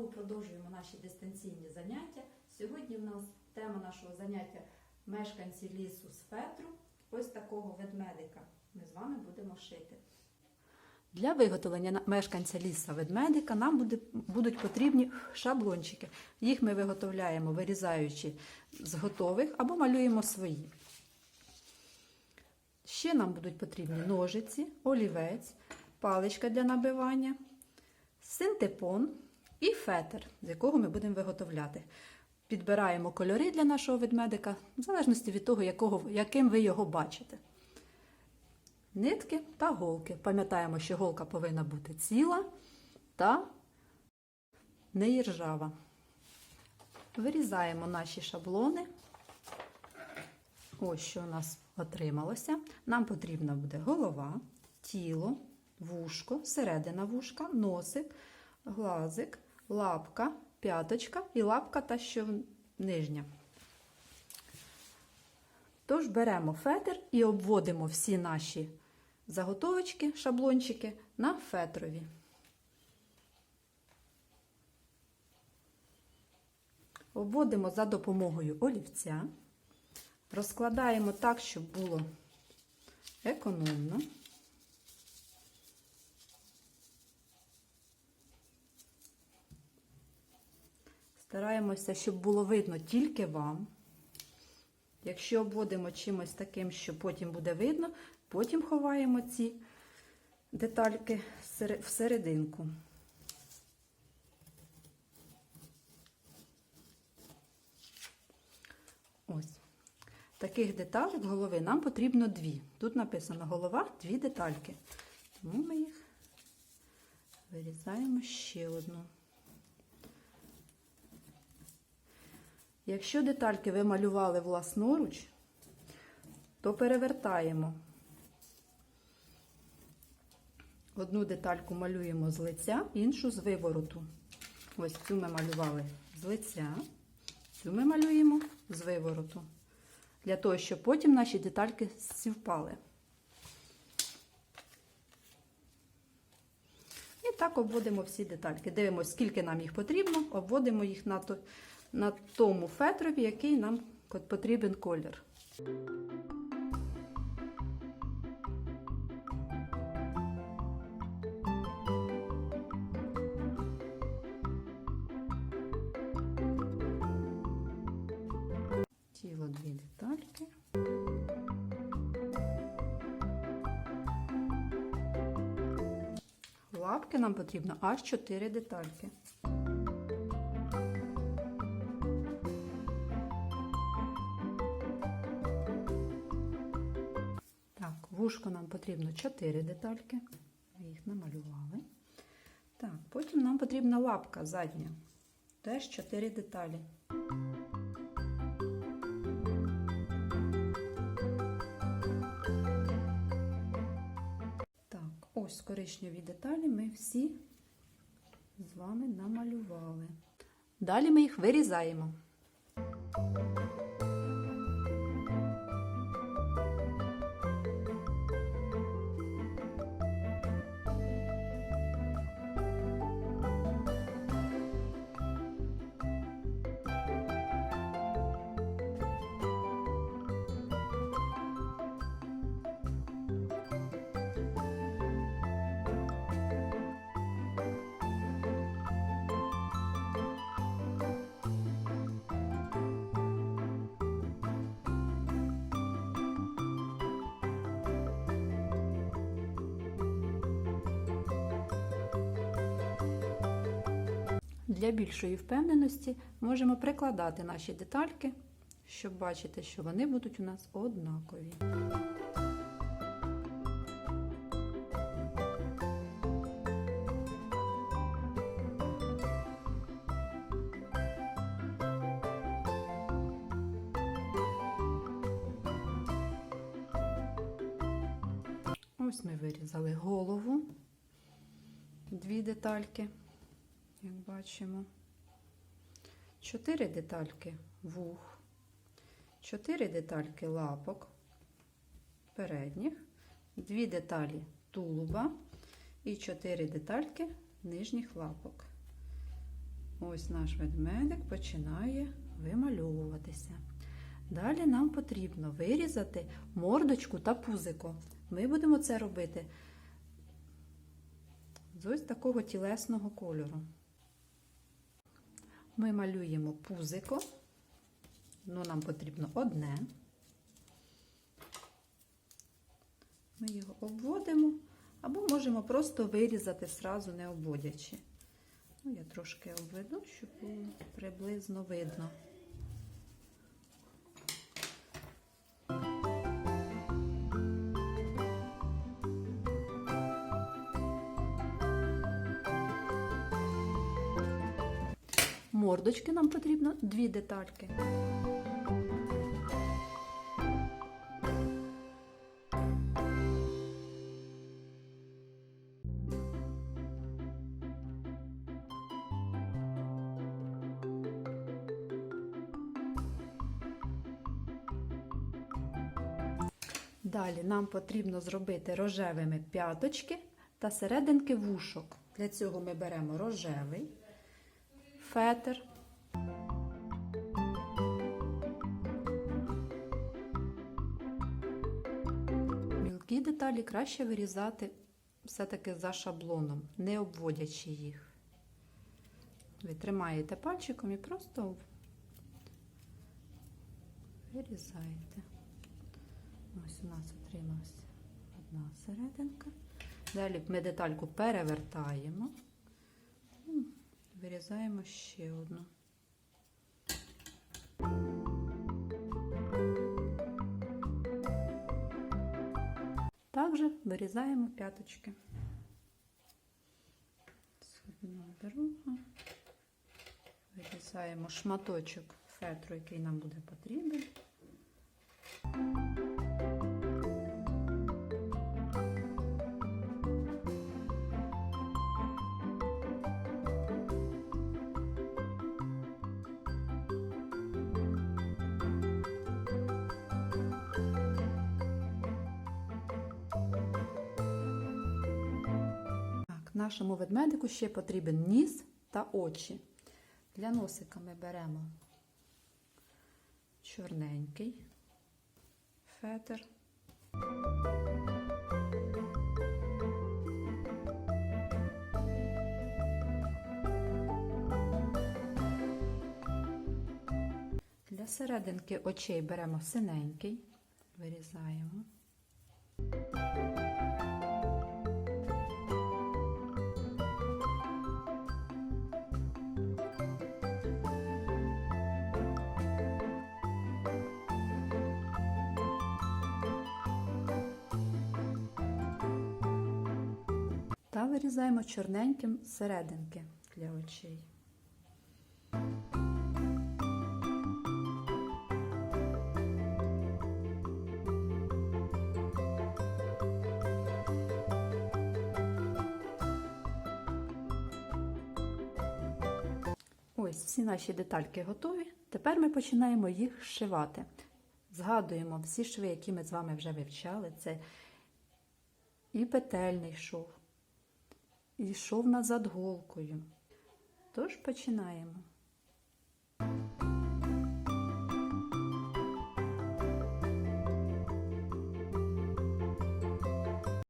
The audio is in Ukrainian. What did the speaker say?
знову продовжуємо наші дистанційні заняття. Сьогодні в нас тема нашого заняття мешканці лісу з фетру. Ось такого ведмедика ми з вами будемо шити. Для виготовлення мешканця ліса ведмедика нам буде, будуть потрібні шаблончики. Їх ми виготовляємо, вирізаючи з готових або малюємо свої. Ще нам будуть потрібні ножиці, олівець, паличка для набивання, синтепон і фетр, з якого ми будемо виготовляти. Підбираємо кольори для нашого ведмедика, в залежності від того, якого, яким ви його бачите. Нитки та голки. Пам'ятаємо, що голка повинна бути ціла та не іржава. Вирізаємо наші шаблони. Ось що у нас отрималося. Нам потрібна буде голова, тіло, вушко, середина вушка, носик, глазик, лапка, п'яточка і лапка та що нижня. Тож беремо фетр і обводимо всі наші заготовочки, шаблончики на фетрові. Обводимо за допомогою олівця. Розкладаємо так, щоб було економно. Стараємося, щоб було видно тільки вам. Якщо обводимо чимось таким, що потім буде видно, потім ховаємо ці детальки всерединку. Ось. Таких деталек голови нам потрібно дві. Тут написано голова, дві детальки. Тому ми їх вирізаємо ще одну. Якщо детальки ви малювали власноруч, то перевертаємо. Одну детальку малюємо з лиця, іншу з вивороту. Ось цю ми малювали з лиця, цю ми малюємо з вивороту. Для того, щоб потім наші детальки співпали. І так обводимо всі детальки. Дивимося, скільки нам їх потрібно, обводимо їх на, на тому фетрові, який нам потрібен колір. Тіло дві детальки. Лапки нам потрібно аж 4 детальки. Так, вушко нам потрібно 4 детальки. Ми їх намалювали. Так, потім нам потрібна лапка задня. Теж 4 деталі. Так, ось коричневі деталі ми всі з вами намалювали. Далі ми їх вирізаємо. Для більшої впевненості можемо прикладати наші детальки, щоб бачити, що вони будуть у нас однакові. Ось ми вирізали голову, дві детальки як бачимо. Чотири детальки вух, чотири детальки лапок передніх, дві деталі тулуба і чотири детальки нижніх лапок. Ось наш ведмедик починає вимальовуватися. Далі нам потрібно вирізати мордочку та пузико. Ми будемо це робити з ось такого тілесного кольору. Ми малюємо пузико, ну нам потрібно одне. Ми його обводимо, або можемо просто вирізати зразу не обводячи. Ну, я трошки обведу, щоб було приблизно видно. Мордочки нам потрібно дві детальки. Далі нам потрібно зробити рожевими п'яточки та серединки вушок. Для цього ми беремо рожевий фетр. Мілкі деталі краще вирізати все-таки за шаблоном, не обводячи їх. Ви тримаєте пальчиком і просто вирізаєте. Ось у нас отрималась одна серединка. Далі ми детальку перевертаємо. Вирізаємо ще одну. Також вирізаємо п'яточки. Одну другу. Вирізаємо шматочок фетру, який нам буде потрібен. Нашому ведмедику ще потрібен ніс та очі. Для носика ми беремо чорненький фетр. Для серединки очей беремо синенький, вирізаємо. Вирізаємо чорненьким серединки для очей. Ось всі наші детальки готові. Тепер ми починаємо їх зшивати. Згадуємо всі шви, які ми з вами вже вивчали. Це і петельний шов, і шов назад голкою. Тож починаємо.